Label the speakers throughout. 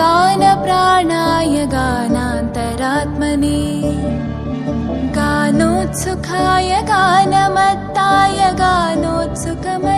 Speaker 1: गानप्राणाय गानान्तरात्मने गानोत्सुखाय गानमत्ताय गानोत्सुकमनसे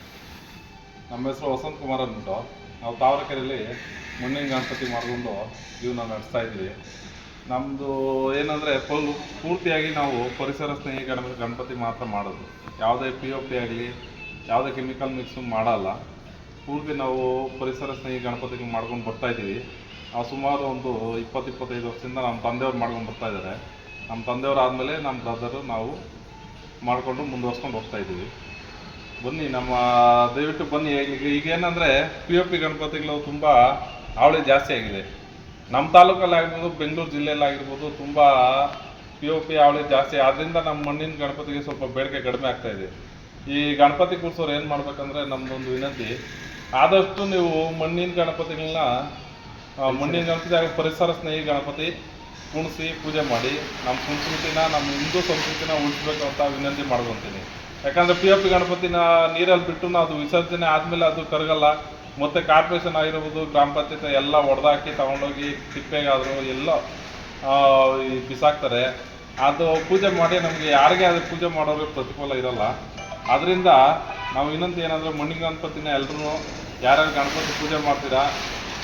Speaker 2: ನಮ್ಮ ಹೆಸರು ವಸಂತ್ ಕುಮಾರ್ ಅಂದ್ಬಿಟ್ಟು ನಾವು ತಾವರೆಕೆರೆಯಲ್ಲಿ ಮಣ್ಣಿನ ಗಣಪತಿ ಮಾಡಿಕೊಂಡು ಜೀವನ ನಡೆಸ್ತಾ ಇದ್ದೀವಿ. ನಮ್ಮದು ಏನಂದರೆ ಫುಲ್ ಪೂರ್ತಿಯಾಗಿ ನಾವು ಪರಿಸರ ಸ್ನೇಹಿ ಗಣಪತಿ ಗಣಪತಿ ಮಾತ್ರ ಮಾಡೋದು. ಯಾವುದೇ ಪಿ ಒ ಪಿ ಆಗಲಿ, ಯಾವುದೇ ಕೆಮಿಕಲ್ ಮಿಕ್ಸು ಮಾಡಲ್ಲ. ಪೂರ್ತಿ ನಾವು ಪರಿಸರ ಸ್ನೇಹಿ ಗಣಪತಿಗೆ ಮಾಡ್ಕೊಂಡು ಬರ್ತಾ ಇದ್ದೀವಿ. ನಾವು ಸುಮಾರು ಒಂದು ಇಪ್ಪತ್ತು ಇಪ್ಪತ್ತೈದು ವರ್ಷದಿಂದ ನಮ್ಮ ತಂದೆಯವ್ರು ಮಾಡ್ಕೊಂಡು ಬರ್ತಾ ಇದ್ದಾರೆ. ನಮ್ಮ ತಂದೆಯವ್ರು ಆದಮೇಲೆ ನಮ್ಮ ಬ್ರದರು ನಾವು ಮಾಡಿಕೊಂಡು ಮುಂದುವರ್ಸ್ಕೊಂಡು ಹೋಗ್ತಾ ಇದ್ದೀವಿ. ಬನ್ನಿ, ನಮ್ಮ ದಯವಿಟ್ಟು ಬನ್ನಿ. ಈಗ ಈಗೇನಂದರೆ ಪಿ ಒ ಪಿ ಗಣಪತಿಗಳು ತುಂಬ ಹಾವಳಿ ಜಾಸ್ತಿ ಆಗಿದೆ. ನಮ್ಮ ತಾಲೂಕಲ್ಲಿ ಆಗಿರ್ಬೋದು, ಬೆಂಗಳೂರು ಜಿಲ್ಲೆಯಲ್ಲಿ ಆಗಿರ್ಬೋದು ತುಂಬ ಪಿ ಒ ಪಿ ಹಾವಳಿ ಜಾಸ್ತಿ. ಆದ್ದರಿಂದ ನಮ್ಮ ಮಣ್ಣಿನ ಗಣಪತಿಗೆ ಸ್ವಲ್ಪ ಬೇಡಿಕೆ ಕಡಿಮೆ ಆಗ್ತಾ ಇದೆ. ಈ ಗಣಪತಿ ಕೂರಿಸೋರು ಏನು ಮಾಡ್ಬೇಕಂದ್ರೆ ನಮ್ಮದೊಂದು ವಿನಂತಿ. ಆದಷ್ಟು ನೀವು ಮಣ್ಣಿನ ಗಣಪತಿಗಳನ್ನ ಮಣ್ಣಿನ ಗಣಪತಿ ಪರಿಸರ ಸ್ನೇಹಿ ಗಣಪತಿ ಕುಣಿಸಿ ಪೂಜೆ ಮಾಡಿ, ನಮ್ಮ ಸಂಸ್ಕೃತಿನ, ನಮ್ಮ ಹಿಂದೂ ಸಂಸ್ಕೃತಿನ ಉಳಿಸ್ಬೇಕು ಅಂತ ವಿನಂತಿ ಮಾಡ್ಕೊತೀನಿ. ಯಾಕಂದ್ರೆ ಪಿ ಪಿ ಗಣಪತಿನ ನೀರಲ್ಲಿ ಬಿಟ್ಟು ಅದು ವಿಸರ್ಜನೆ ಆದಮೇಲೆ ಅದು ಕರಗಲ್ಲ. ಮತ್ತೆ ಕಾರ್ಪೊರೇಷನ್ ಆಗಿರ್ಬೋದು, ಗ್ರಾಮ ಪಂಚಾಯತ್ ಎಲ್ಲ ಹೊಡೆದಾಕಿ ತಗೊಂಡೋಗಿ ತಿಪ್ಪೆಗಾದ್ರು ಎಲ್ಲ ಬಿಸಾಕ್ತಾರೆ. ಅದು ಪೂಜೆ ಮಾಡಿ ನಮಗೆ ಯಾರಿಗೆ ಅದು ಪೂಜೆ ಮಾಡೋರಿಗೆ ಪ್ರತಿಫಲ ಇರಲ್ಲ. ಅದರಿಂದ ನಾವು ಇನ್ನೊಂದು ಏನಂದ್ರೆ ಮಣ್ಣಿನ ಗಣಪತಿನ ಎಲ್ಲರೂ ಯಾರ್ಯಾರು ಗಣಪತಿ ಪೂಜೆ ಮಾಡ್ತೀರಾ,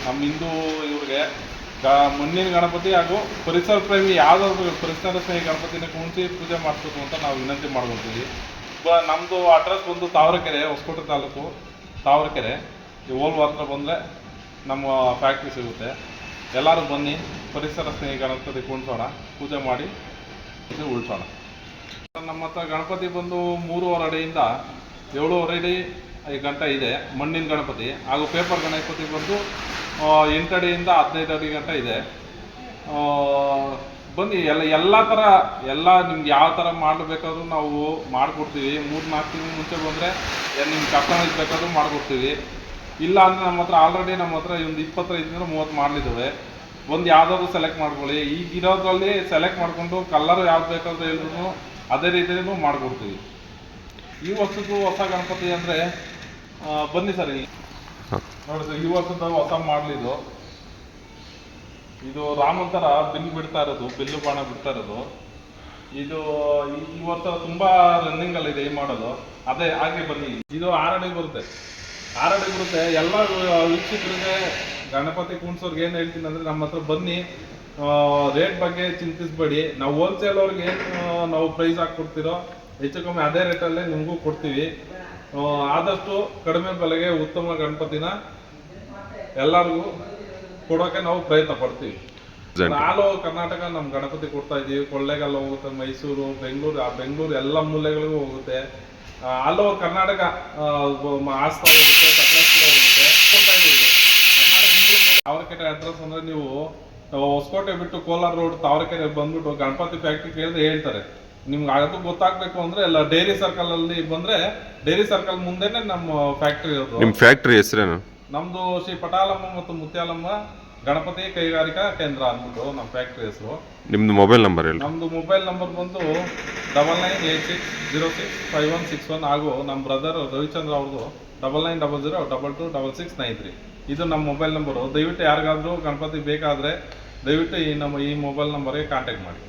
Speaker 2: ನಮ್ಮ ಹಿಂದೂ ಇವ್ರಿಗೆ ಮಣ್ಣಿನ ಗಣಪತಿ ಹಾಗೂ ಪರಿಸರ ಪ್ರೇಮಿ ಯಾವುದಾದ್ರು ಪರಿಸರ ಸ್ನೇಹಿ ಗಣಪತಿನ ಕುಣಿಸಿ ಪೂಜೆ ಮಾಡಿಸ್ಬೇಕು ಅಂತ ನಾವು ವಿನಂತಿ ಮಾಡ್ಕೊತೀವಿ ನಮ್ಮದು ಅಡ್ರೆಸ್ ಬಂದು ತಾವರೆಕೆರೆ, ಹೊಸಕೋಟೆ ತಾಲೂಕು, ತಾವರೆಕೆರೆ. ಈ ಓಲ್ವ ಹತ್ರ ಬಂದರೆ ನಮ್ಮ ಫ್ಯಾಕ್ಟ್ರಿ ಸಿಗುತ್ತೆ. ಎಲ್ಲರೂ ಬನ್ನಿ, ಪರಿಸರ ಸ್ನೇಹಿ ಗಣಪತಿ ಕುಣಿಸೋಣ ಪೂಜೆ ಮಾಡಿ, ಇದು ಉಳಿಸೋಣ. ನಮ್ಮ ಹತ್ರ ಗಣಪತಿ ಬಂದು ಮೂರುವರೆ ಅಡಿಯಿಂದ ಏಳುವರೆ ಅಡಿ, ಈ ಗಂಟೆ ಇದೆ, ಮಣ್ಣಿನ ಗಣಪತಿ. ಹಾಗೂ ಪೇಪರ್ ಗಣಪತಿ ಬಂದು ಎಂಟು ಅಡಿಯಿಂದ ಹದಿನೈದು ಅಡಿ ಗಂಟೆ ಇದೆ. ಬನ್ನಿ ಎಲ್ಲ ಎಲ್ಲ ಥರ ಎಲ್ಲ ನಿಮ್ಗೆ ಯಾವ ಥರ ಮಾಡಬೇಕಾದ್ರೂ ನಾವು ಮಾಡಿಕೊಡ್ತೀವಿ. ಮೂರು ನಾಲ್ಕು ತಿಂಗಳು ಮುಂಚೆ ಬಂದರೆ ನಿಮ್ಗೆ ಕಸ್ಟಮೈಸ್ ಬೇಕಾದ್ರೂ ಮಾಡಿಕೊಡ್ತೀವಿ. ಇಲ್ಲ ಅಂದರೆ ನಮ್ಮ ಹತ್ರ ಆಲ್ರೆಡಿ ನಮ್ಮ ಹತ್ರ ಒಂದು ಇಪ್ಪತ್ತೈದರಿಂದ ಮೂವತ್ತು ಮಾಡಲಿದ್ದಾವೆ ಒಂದು ಯಾವ್ದಾದ್ರು ಸೆಲೆಕ್ಟ್ ಮಾಡ್ಕೊಳ್ಳಿ. ಈಗ ಇರೋದ್ರಲ್ಲಿ ಸೆಲೆಕ್ಟ್ ಮಾಡಿಕೊಂಡು ಕಲರ್ ಯಾವ್ದು ಬೇಕಾದ್ರೂ ಹೇಳಿದ್ರು ಅದೇ ರೀತಿಯೂ ಮಾಡಿಕೊಡ್ತೀವಿ. ಈ ವರ್ಷದ್ದು ಹೊಸ ಗಣಪತಿ ಅಂದರೆ ಬನ್ನಿ ಸರ್ ನೋಡಿ ಸರ್ ಈ ವರ್ಷದ ಹೊಸ ಮಾಡಲಿದ್ದು ಇದು ರಾಮಂತರ ಬಿಲ್ ಬಿಡ್ತಾ ಇರೋದು, ಬಿಲ್ಲು ಬಾಣ ಬಿಡ್ತಾ ಇರೋದು. ಇದು ಈ ವರ್ಷ ತುಂಬಾ ರನ್ನಿಂಗ್ ಅಲ್ಲಿ ಇದೆ ಈ ಮಾಡೋದು ಅದೇ ಹಾಗೆ ಬನ್ನಿ. ಇದು ಆರಡಿ ಬರುತ್ತೆ. ಆರಡಿ ಬರುತ್ತೆ. ಎಲ್ಲ ವೀಕ್ಷಕರಿಗೆ, ಗಣಪತಿ ಕುಣ್ಸೋರ್ಗೆ ಏನು ಹೇಳ್ತೀನಿ ಅಂದ್ರೆ ನಮ್ಮ ಹತ್ರ ಬನ್ನಿ. ರೇಟ್ ಬಗ್ಗೆ ಚಿಂತಿಸ್ಬೇಡಿ. ನಾವು ಹೋಲ್ಸೇಲ್ ಅವ್ರಿಗೆ ಏನು ನಾವು ಪ್ರೈಸ್ ಹಾಕ್ಕೊಡ್ತಿರೋ ಹೆಚ್ಚು ಕಮ್ಮಿ ಅದೇ ರೇಟಲ್ಲೇ ನಿಮಗೂ ಕೊಡ್ತೀವಿ. ಆದಷ್ಟು ಕಡಿಮೆ ಬೆಲೆಗೆ ಉತ್ತಮ ಗಣಪತಿನ ಎಲ್ಲರಿಗೂ ಕೊಡೋಕೆ ನಾವು ಪ್ರಯತ್ನ ಪಡ್ತೀವಿ. ನಾಲ್ ಕರ್ನಾಟಕ ನಮ್ ಗಣಪತಿ ಕೊಡ್ತಾ ಇದೀವಿ ಕೊಳ್ಳೇಗಾಲ ಹೋಗುತ್ತೆ ಮೈಸೂರು ಬೆಂಗಳೂರು ಆ ಬೆಂಗಳೂರು ಎಲ್ಲ ಮೂಲೆಗಳಿಗೂ ಹೋಗುತ್ತೆ. ಆಲ್ ಓವರ್ ಕರ್ನಾಟಕ ಆ, ಬ- ಹೋಗುತ್ತೆ ಕರ್ನಾಟಕ ಹೋಗುತ್ತೆ. ಕೊಡ್ತಾ ಇದೀವಿ. ಕರ್ನಾಟಕ ತಾವರೆಕೆರೆ ಅಡ್ರೆಸ್ ಅಂದ್ರೆ ನೀವು ಹೊಸಕೋಟೆ ಬಿಟ್ಟು ಕೋಲಾರ ರೋಡ್ ತಾವರೆಕೆರೆ ಬಂದ್ಬಿಟ್ಟು ಗಣಪತಿ ಫ್ಯಾಕ್ಟ್ರಿ ಕೇಳಿದ್ರೆ ಹೇಳ್ತಾರೆ. ನಿಮ್ಗೆ ಅದು ಗೊತ್ತಾಗ್ಬೇಕು ಅಂದ್ರೆ ಎಲ್ಲ ಡೈರಿ ಸರ್ಕಲ್ ಅಲ್ಲಿ ಬಂದ್ರೆ ಡೈರಿ ಸರ್ಕಲ್ ಮುಂದೆನೆ ನಮ್ಮ ಫ್ಯಾಕ್ಟ್ರಿ ಇರೋದು.
Speaker 3: ನಿಮ್ಮ ಫ್ಯಾಕ್ಟ್ರಿ ಹೆಸರೇನು?
Speaker 2: ನಮ್ದು ಶ್ರೀ ಪಟಾಲಮ್ಮ ಮತ್ತು ಮುತ್ಯಾಲಮ್ಮ ಗಣಪತಿ ಕೈಗಾರಿಕಾ ಕೇಂದ್ರ ಅಂದ್ಬಿಟ್ಟು ನಮ್ಮ ಫ್ಯಾಕ್ಟ್ರಿ ಹೆಸರು.
Speaker 3: ನಿಮ್ದು ಮೊಬೈಲ್ ನಂಬರ್ ಹೇಳಿ
Speaker 2: ನಮ್ದು ಮೊಬೈಲ್ ನಂಬರ್ ಬಂದು double nine eight six zero six five one six one ಹಾಗೂ ನಮ್ಮ ಬ್ರದರ್ ರವಿಚಂದ್ರ ಅವ್ರದ್ದು double nine double zero double two double six nine three. ಇದು ನಮ್ಮ ಮೊಬೈಲ್ ನಂಬರು. ದಯವಿಟ್ಟು ಯಾರಿಗಾದರೂ ಗಣಪತಿ ಬೇಕಾದರೆ ದಯವಿಟ್ಟು ಈ ನಮ್ಮ ಈ ಮೊಬೈಲ್ ನಂಬರ್ಗೆ ಕಾಂಟ್ಯಾಕ್ಟ್ ಮಾಡಿ.